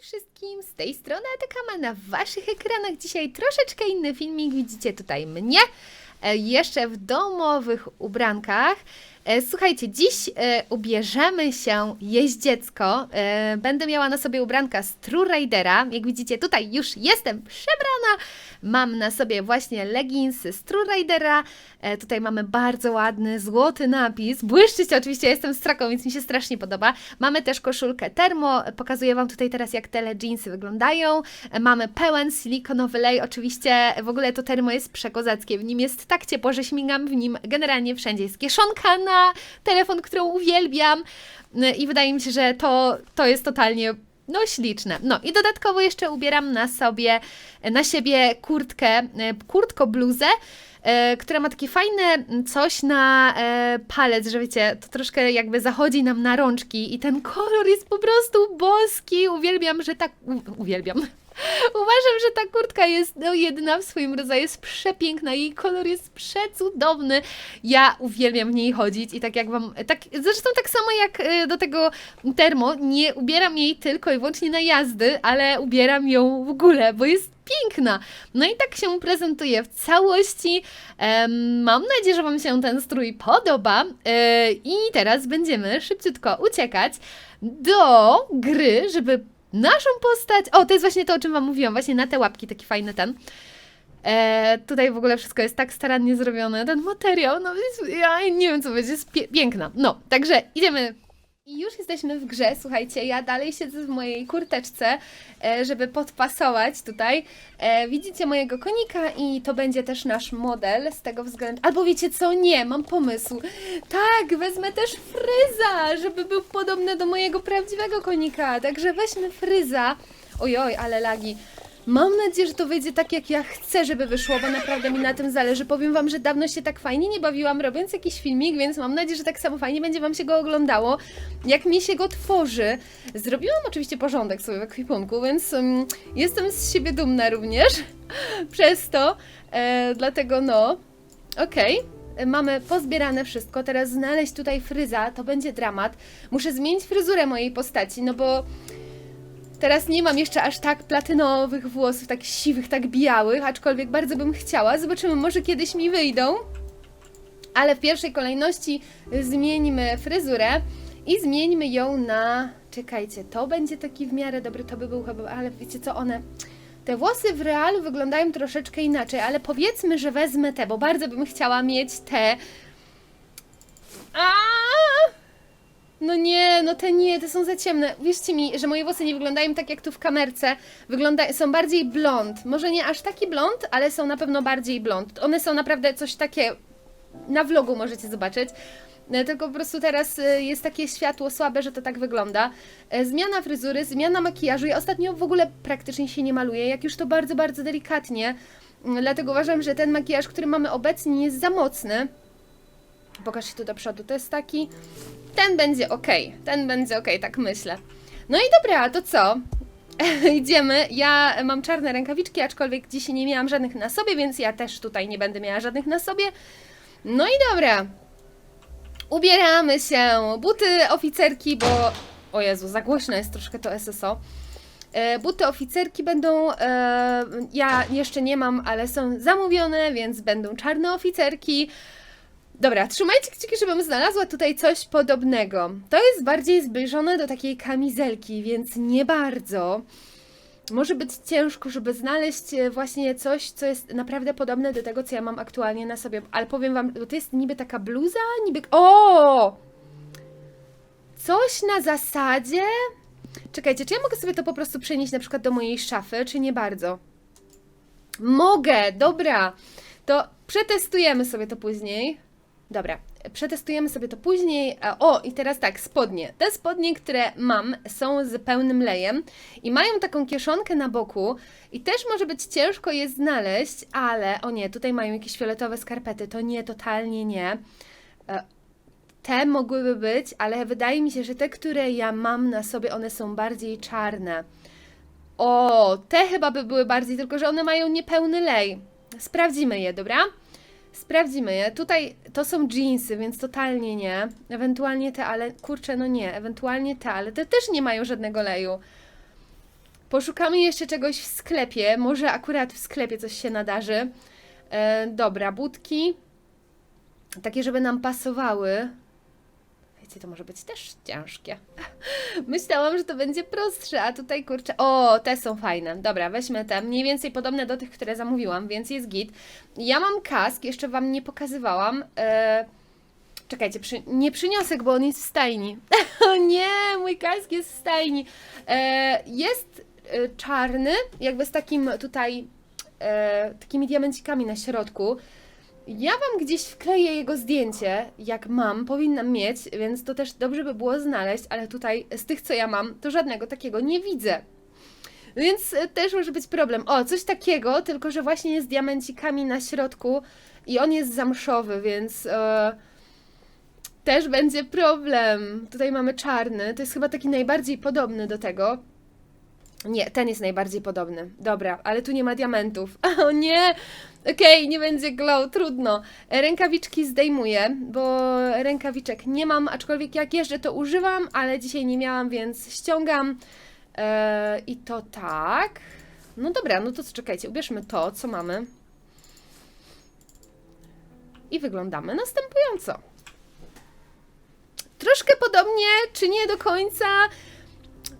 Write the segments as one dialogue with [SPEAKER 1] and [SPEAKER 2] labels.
[SPEAKER 1] wszystkim, z tej strony Atakama na waszych ekranach. Dzisiaj troszeczkę inny filmik, widzicie tutaj mnie, e, jeszcze w domowych ubrankach. E, Słuchajcie, dziś e, ubierzemy się jeździecko. E, Będę miała na sobie ubranka z True. Jak widzicie, tutaj już jestem przebrana. Mam na sobie właśnie leginsy z True Tutaj mamy bardzo ładny, złoty napis. Błyszczycie, oczywiście jestem straką, więc mi się strasznie podoba. Mamy też koszulkę termo. Pokazuję Wam tutaj teraz, jak te jeansy wyglądają. Mamy pełen silikonowy lej. Oczywiście w ogóle to termo jest przekozackie. W nim jest tak ciepło, że śmigam w nim generalnie wszędzie. Jest kieszonka na telefon, którą uwielbiam. E, I wydaje mi się, że to, to jest totalnie no śliczne. No i dodatkowo jeszcze ubieram na sobie, na siebie kurtkę, e, kurtko bluzę, e, która ma takie fajne coś na e, palec, że wiecie, to troszkę jakby zachodzi nam na rączki i ten kolor jest po prostu boski. Uwielbiam, że tak, u, uwielbiam. Uważam, że ta kurtka jest no, jedyna w swoim rodzaju, jest przepiękna, jej kolor jest przecudowny. Ja uwielbiam w niej chodzić i tak jak wam, tak, zresztą tak samo jak y, do tego termo, nie ubieram jej tylko i wyłącznie na jazdy, ale ubieram ją w ogóle, bo jest piękna. No i tak się prezentuje w całości. Mam nadzieję, że Wam się ten strój podoba. E, I teraz będziemy szybciutko uciekać do gry, żeby naszą postać. O, to jest właśnie to, o czym Wam mówiłam, właśnie na te łapki, taki fajny ten. E, tutaj w ogóle wszystko jest tak starannie zrobione. Ten materiał, no jest- ja nie wiem co będzie, jest pie- piękna. No, także idziemy. I już jesteśmy w grze, słuchajcie, ja dalej siedzę w mojej kurteczce, e, żeby podpasować tutaj. E, widzicie mojego konika i to będzie też nasz model z tego względu. Albo wiecie co? Nie, mam pomysł. Tak, wezmę też fryza, żeby był podobny do mojego prawdziwego konika. Także weźmy fryza. Ojoj, ale lagi. Mam nadzieję, że to wyjdzie tak, jak ja chcę, żeby wyszło, bo naprawdę mi na tym zależy. Powiem Wam, że dawno się tak fajnie nie bawiłam, robiąc jakiś filmik, więc mam nadzieję, że tak samo fajnie będzie Wam się go oglądało, jak mi się go tworzy. Zrobiłam oczywiście porządek sobie w ekwipunku, więc um, jestem z siebie dumna również przez to. E, dlatego no, okej. E, Mamy pozbierane wszystko, teraz znaleźć tutaj fryza to będzie dramat. Muszę zmienić fryzurę mojej postaci, no bo Teraz nie mam jeszcze aż tak platynowych włosów, tak siwych, tak białych, aczkolwiek bardzo bym chciała. Zobaczymy, może kiedyś mi wyjdą. Ale w pierwszej kolejności zmieńmy fryzurę i zmieńmy ją na. Czekajcie, to będzie taki w miarę dobry, to by był chyba, ale wiecie co, one. Te włosy w realu wyglądają troszeczkę inaczej, ale powiedzmy, że wezmę te, bo bardzo bym chciała mieć te. Aaaa! No nie, no te nie, te są za ciemne. Wierzcie mi, że moje włosy nie wyglądają tak jak tu w kamerce. Wygląda, są bardziej blond. Może nie aż taki blond, ale są na pewno bardziej blond. One są naprawdę coś takie. Na vlogu możecie zobaczyć. E, Tylko po prostu teraz e, jest takie światło słabe, że to tak wygląda. E, Zmiana fryzury, zmiana makijażu. Ja ostatnio w ogóle praktycznie się nie maluję, jak już to bardzo, bardzo delikatnie. Mm, Dlatego uważam, że ten makijaż, który mamy obecnie, jest za mocny. Pokaż się tu do przodu. To jest taki. Ten będzie ok. Ten będzie ok, tak myślę. No i dobra, to co? Idziemy. Ja mam czarne rękawiczki, aczkolwiek dzisiaj nie miałam żadnych na sobie, więc ja też tutaj nie będę miała żadnych na sobie. No i dobra. Ubieramy się. Buty oficerki, bo. O Jezu, za głośno jest troszkę to SSO. E, Buty oficerki będą, e, ja jeszcze nie mam, ale są zamówione, więc będą czarne oficerki. Dobra, trzymajcie kciuki, żebym znalazła tutaj coś podobnego. To jest bardziej zbliżone do takiej kamizelki, więc nie bardzo. Może być ciężko, żeby znaleźć e, właśnie coś, co jest naprawdę podobne do tego, co ja mam aktualnie na sobie. Ale powiem wam, to jest niby taka bluza, niby... O! Coś na zasadzie... Czekajcie, czy ja mogę sobie to po prostu przenieść na przykład do mojej szafy, czy nie bardzo? Mogę, dobra. To przetestujemy sobie to później. Dobra, przetestujemy sobie to później. O, i teraz tak, spodnie. Te spodnie, które mam, są z pełnym lejem i mają taką kieszonkę na boku i też może być ciężko je znaleźć, ale o nie, tutaj mają jakieś fioletowe skarpety. To nie, totalnie nie. E, Te mogłyby być, ale wydaje mi się, że te, które ja mam na sobie, one są bardziej czarne. O, te chyba by były bardziej, tylko że one mają niepełny lej. Sprawdzimy je, dobra? Sprawdzimy je. Tutaj to są jeansy, więc totalnie nie. Ewentualnie te, ale kurczę, no nie. Ewentualnie te, ale te też nie mają żadnego leju. Poszukamy jeszcze czegoś w sklepie. Może akurat w sklepie coś się nadarzy. E, dobra, budki. Takie, żeby nam pasowały. To może być też ciężkie. Myślałam, że to będzie prostsze, a tutaj kurczę. O, te są fajne. Dobra, weźmy te. Mniej więcej podobne do tych, które zamówiłam, więc jest git. Ja mam kask, jeszcze Wam nie pokazywałam. E, czekajcie, przy, nie przyniosę, bo on jest w stajni. o nie, mój kask jest w stajni. E, jest e, czarny, jakby z takim tutaj, e, takimi diamencikami na środku. Ja Wam gdzieś wkleję jego zdjęcie, jak mam, powinnam mieć, więc to też dobrze by było znaleźć, ale tutaj z tych, co ja mam, to żadnego takiego nie widzę. Więc e, też może być problem. O, coś takiego, tylko że właśnie jest z diamencikami na środku i on jest zamszowy, więc e, też będzie problem. Tutaj mamy czarny, to jest chyba taki najbardziej podobny do tego. Nie, ten jest najbardziej podobny. Dobra, ale tu nie ma diamentów. O nie! Okej, nie będzie glow, trudno. Rękawiczki zdejmuję, bo rękawiczek nie mam, aczkolwiek jak jeżdżę to używam, ale dzisiaj nie miałam, więc ściągam. Eee, I to tak. No dobra, no to czekajcie, ubierzmy to, co mamy. I wyglądamy następująco. Troszkę podobnie, czy nie do końca.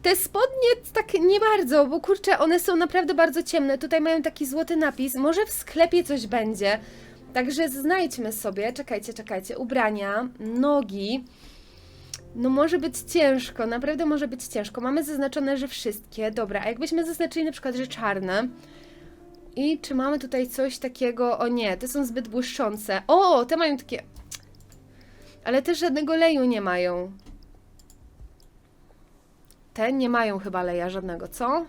[SPEAKER 1] Te spodnie tak nie bardzo, bo kurczę, one są naprawdę bardzo ciemne. Tutaj mają taki złoty napis. Może w sklepie coś będzie. Także znajdźmy sobie. Czekajcie, czekajcie. Ubrania, nogi. No może być ciężko, naprawdę może być ciężko. Mamy zaznaczone, że wszystkie. Dobra, a jakbyśmy zaznaczyli na przykład, że czarne. I czy mamy tutaj coś takiego? O nie, te są zbyt błyszczące. O, te mają takie... Ale też żadnego leju nie mają. Te nie mają chyba leja żadnego, co?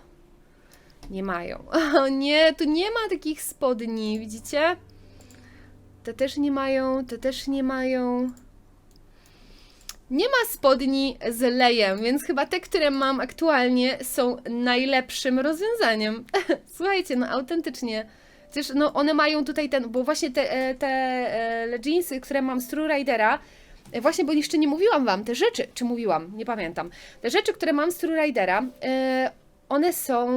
[SPEAKER 1] Nie mają. O nie, tu nie ma takich spodni, widzicie? Te też nie mają, te też nie mają. Nie ma spodni z lejem, więc chyba te, które mam aktualnie są najlepszym rozwiązaniem. Słuchajcie, no autentycznie. Przecież no one mają tutaj ten, bo właśnie te, e, te e, jeansy, które mam z True Ridera, właśnie, bo jeszcze nie mówiłam Wam, te rzeczy, czy mówiłam, nie pamiętam. Te rzeczy, które mam z True Ridera, e, one są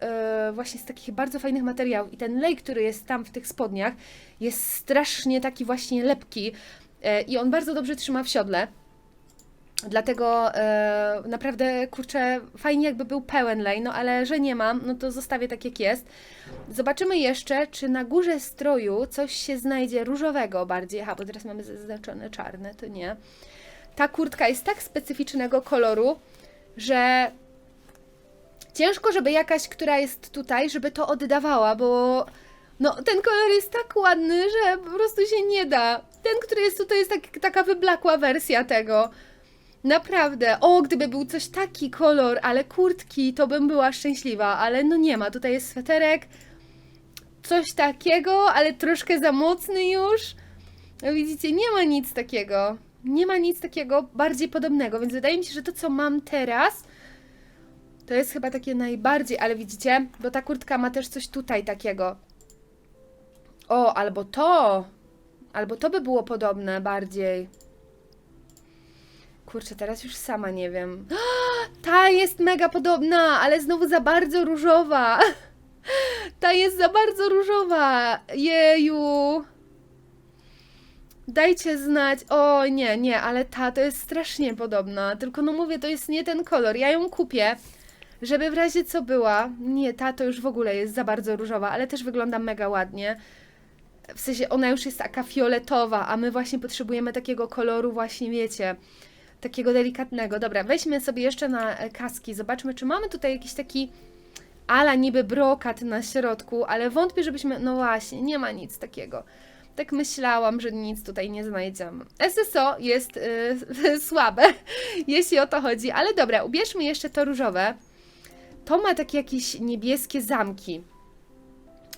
[SPEAKER 1] e, właśnie z takich bardzo fajnych materiałów i ten lej, który jest tam w tych spodniach, jest strasznie taki właśnie lepki e, i on bardzo dobrze trzyma w siodle. Dlatego e, naprawdę, kurczę, fajnie jakby był pełen lej, no ale że nie mam, no to zostawię tak jak jest. Zobaczymy jeszcze, czy na górze stroju coś się znajdzie różowego bardziej. Aha, bo teraz mamy zaznaczone czarne, to nie. Ta kurtka jest tak specyficznego koloru, że ciężko, żeby jakaś, która jest tutaj, żeby to oddawała, bo no ten kolor jest tak ładny, że po prostu się nie da. Ten, który jest tutaj, jest tak, taka wyblakła wersja tego. Naprawdę. O, gdyby był coś taki kolor, ale kurtki, to bym była szczęśliwa, ale no nie ma. Tutaj jest sweterek, coś takiego, ale troszkę za mocny już. No widzicie, nie ma nic takiego. Nie ma nic takiego bardziej podobnego, więc wydaje mi się, że to, co mam teraz, to jest chyba takie najbardziej, ale widzicie, bo ta kurtka ma też coś tutaj takiego. O, albo to, albo to by było podobne bardziej. Kurczę, teraz już sama nie wiem. Ta jest mega podobna, ale znowu za bardzo różowa. Ta jest za bardzo różowa. Jeju. Dajcie znać. O, nie, nie, ale ta to jest strasznie podobna. Tylko no mówię, to jest nie ten kolor. Ja ją kupię, żeby w razie co była. Nie, ta to już w ogóle jest za bardzo różowa, ale też wygląda mega ładnie. W sensie ona już jest taka fioletowa, a my właśnie potrzebujemy takiego koloru właśnie, wiecie, takiego delikatnego. Dobra, weźmy sobie jeszcze na e, kaski, zobaczmy, czy mamy tutaj jakiś taki ala niby brokat na środku, ale wątpię, żebyśmy, no właśnie, nie ma nic takiego. Tak myślałam, że nic tutaj nie znajdziemy. SSO jest y, słabe, jeśli o to chodzi, ale dobra, ubierzmy jeszcze to różowe. To ma takie jakieś niebieskie zamki.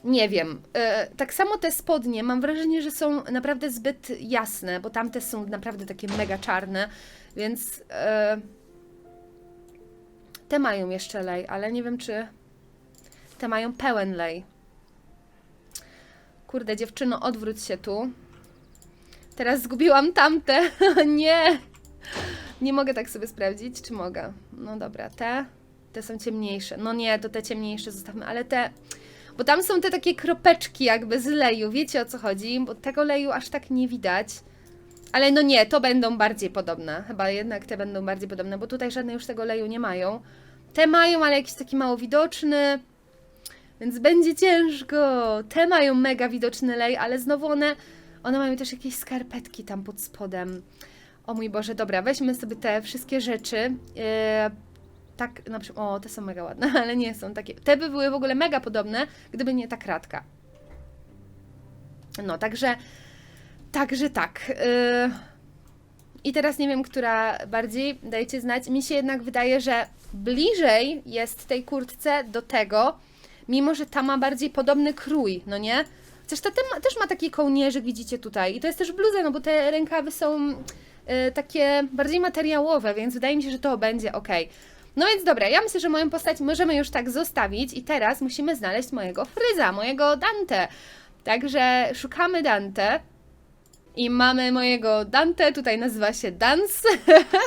[SPEAKER 1] Nie wiem. E, tak samo te spodnie, mam wrażenie, że są naprawdę zbyt jasne, bo tamte są naprawdę takie mega czarne, więc e, te mają jeszcze lej, ale nie wiem, czy te mają pełen lej. Kurde, dziewczyno, odwróć się tu. Teraz zgubiłam tamte. nie! Nie mogę tak sobie sprawdzić, czy mogę. No dobra, te. te są ciemniejsze. No nie, to te ciemniejsze zostawmy, ale te... Bo tam są te takie kropeczki jakby z leju, wiecie o co chodzi? Bo tego leju aż tak nie widać. Ale no nie, to będą bardziej podobne. Chyba jednak te będą bardziej podobne, bo tutaj żadne już tego leju nie mają. Te mają, ale jakiś taki mało widoczny. Więc będzie ciężko. Te mają mega widoczny lej, ale znowu one, one mają też jakieś skarpetki tam pod spodem. O mój Boże, dobra, weźmy sobie te wszystkie rzeczy. Yy, tak, na przykład, o, te są mega ładne, ale nie są takie. Te by były w ogóle mega podobne, gdyby nie ta kratka. No, także, także tak. Yy. I teraz nie wiem, która bardziej, dajcie znać. Mi się jednak wydaje, że bliżej jest tej kurtce do tego, mimo że ta ma bardziej podobny krój, no nie? Chociaż ta też ma taki kołnierzyk, widzicie tutaj. I to jest też bluza, no bo te rękawy są y, takie bardziej materiałowe, więc wydaje mi się, że to będzie ok. No więc dobra, ja myślę, że moją postać możemy już tak zostawić i teraz musimy znaleźć mojego fryza, mojego Dante. Także szukamy Dante. I mamy mojego Dante, tutaj nazywa się Dance,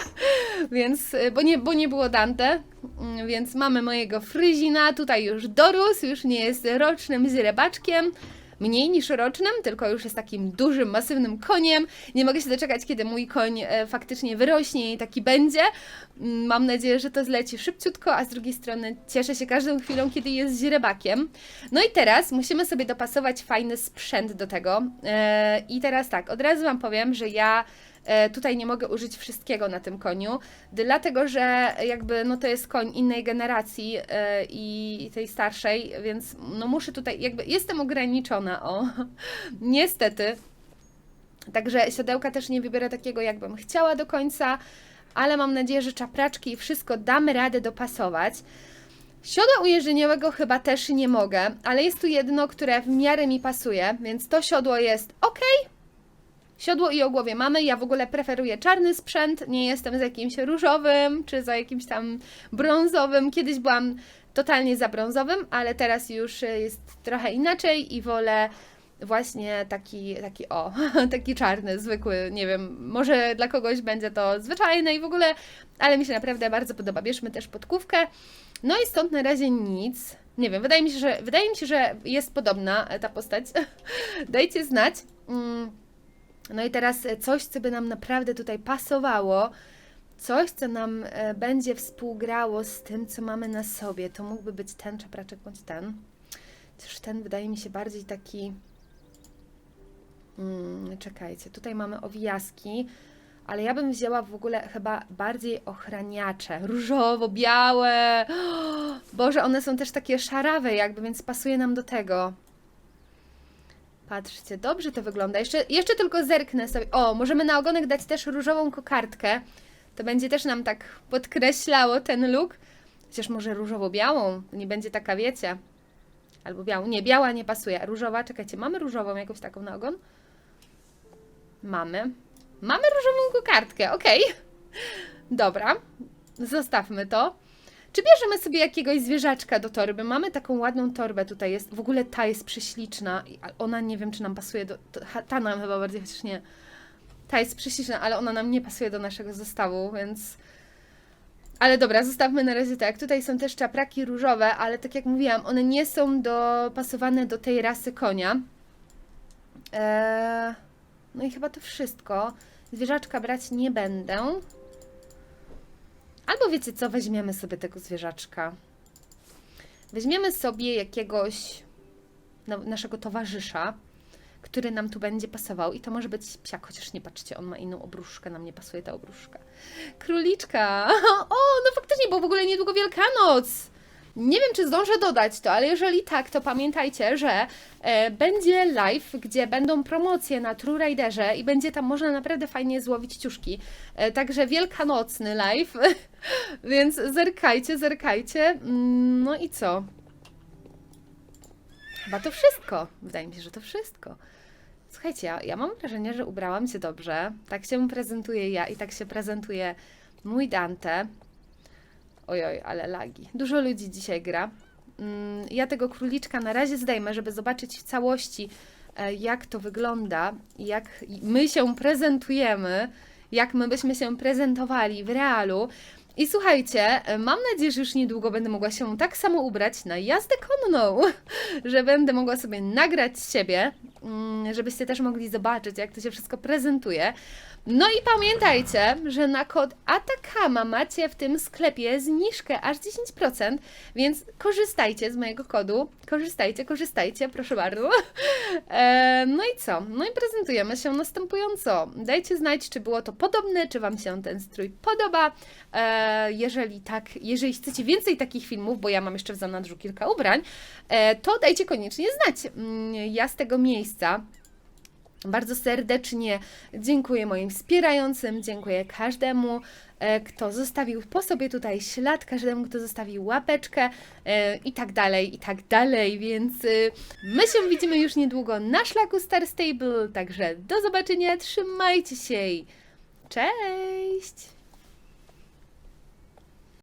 [SPEAKER 1] więc, y, bo nie, bo nie było Dante, mm, więc mamy mojego Fryzina, tutaj już dorósł, już nie jest rocznym źrebaczkiem, mniej niż rocznym, tylko już jest takim dużym, masywnym koniem. Nie mogę się doczekać, kiedy mój koń e, faktycznie wyrośnie i taki będzie. Mm, Mam nadzieję, że to zleci szybciutko, a z drugiej strony cieszę się każdą chwilą, kiedy jest źrebakiem. No i teraz musimy sobie dopasować fajny sprzęt do tego. E, I teraz tak, od razu Wam powiem, że ja tutaj nie mogę użyć wszystkiego na tym koniu, dlatego że jakby no to jest koń innej generacji e, i tej starszej, więc no muszę tutaj, jakby jestem ograniczona, o, niestety. Także siodełka też nie wybiorę takiego, jakbym chciała do końca, ale mam nadzieję, że czapraczki i wszystko damy radę dopasować. Siodła ujeżdżeniowego chyba też nie mogę, ale jest tu jedno, które w miarę mi pasuje, więc to siodło jest ok. Siodło i ogłowie mamy. Ja w ogóle preferuję czarny sprzęt, nie jestem za jakimś różowym czy za jakimś tam brązowym. Kiedyś byłam totalnie za brązowym, ale teraz już jest trochę inaczej i wolę właśnie taki, taki o, taki czarny, zwykły, nie wiem, może dla kogoś będzie to zwyczajne i w ogóle, ale mi się naprawdę bardzo podoba. Bierzmy też podkówkę. No i stąd na razie nic. Nie wiem, wydaje mi się, że, wydaje mi się, że jest podobna ta postać. Dajcie znać. Mm. No i teraz e, coś, co by nam naprawdę tutaj pasowało, coś, co nam e, będzie współgrało z tym, co mamy na sobie. To mógłby być ten czapraczek bądź ten. Chociaż ten wydaje mi się bardziej taki. Mm, czekajcie, tutaj mamy owijaski, ale ja bym wzięła w ogóle chyba bardziej ochraniacze. Różowo-białe. Boże, one są też takie szarawe, jakby, więc pasuje nam do tego. Patrzcie, dobrze to wygląda. Jeszcze, jeszcze tylko zerknę sobie. O, możemy na ogonek dać też różową kokardkę. To będzie też nam tak podkreślało ten look. Chociaż może różowo-białą. Nie będzie taka, wiecie. Albo białą. Nie, biała nie pasuje. Różowa, czekajcie, mamy różową jakąś taką na ogon? Mamy. Mamy różową kokardkę, okej. Dobra, zostawmy to. Czy bierzemy sobie jakiegoś zwierzaczka do torby? Mamy taką ładną torbę tutaj jest. W ogóle ta jest prześliczna. Ona nie wiem, czy nam pasuje do. Ta nam chyba bardziej, chociaż nie. Ta jest prześliczna, ale ona nam nie pasuje do naszego zestawu, więc. Ale dobra, zostawmy na razie tak. Tutaj są też czapraki różowe, ale tak jak mówiłam, one nie są dopasowane do tej rasy konia. Eee, no i chyba to wszystko. Zwierzaczka brać nie będę. Albo wiecie co, weźmiemy sobie tego zwierzaczka. Weźmiemy sobie jakiegoś no, naszego towarzysza, który nam tu będzie pasował. I to może być psiak, chociaż nie patrzcie, on ma inną obruszkę, nam nie pasuje ta obruszka. Króliczka! O, no faktycznie, bo w ogóle niedługo Wielkanoc! Nie wiem, czy zdążę dodać to, ale jeżeli tak, to pamiętajcie, że e, będzie live, gdzie będą promocje na True Riderze i będzie tam można naprawdę fajnie złowić ciuszki. E, także wielkanocny live, więc zerkajcie, zerkajcie. Mm, No i co? Chyba to wszystko. Wydaje mi się, że to wszystko. Słuchajcie, ja, ja mam wrażenie, że ubrałam się dobrze. Tak się prezentuję ja i tak się prezentuje mój Dante. Ojoj, ale lagi. Dużo ludzi dzisiaj gra. Mm, Ja tego króliczka na razie zdejmę, żeby zobaczyć w całości, e, jak to wygląda, jak my się prezentujemy, jak my byśmy się prezentowali w realu. I słuchajcie, e, mam nadzieję, że już niedługo będę mogła się tak samo ubrać na jazdę konną, że będę mogła sobie nagrać siebie, żebyście też mogli zobaczyć, jak to się wszystko prezentuje. No i pamiętajcie, że na kod Atakama macie w tym sklepie zniżkę aż 10%, więc korzystajcie z mojego kodu. Korzystajcie, korzystajcie, proszę bardzo. E, no i co? No i prezentujemy się następująco. Dajcie znać, czy było to podobne, czy Wam się ten strój podoba. E, jeżeli tak, jeżeli chcecie więcej takich filmów, bo ja mam jeszcze w zanadrzu kilka ubrań, e, to dajcie koniecznie znać. Mm, Ja z tego miejsca bardzo serdecznie dziękuję moim wspierającym, dziękuję każdemu, e, kto zostawił po sobie tutaj ślad, każdemu, kto zostawił łapeczkę e, i tak dalej, i tak dalej, więc e, my się widzimy już niedługo na szlaku Star Stable, także do zobaczenia, trzymajcie się cześć!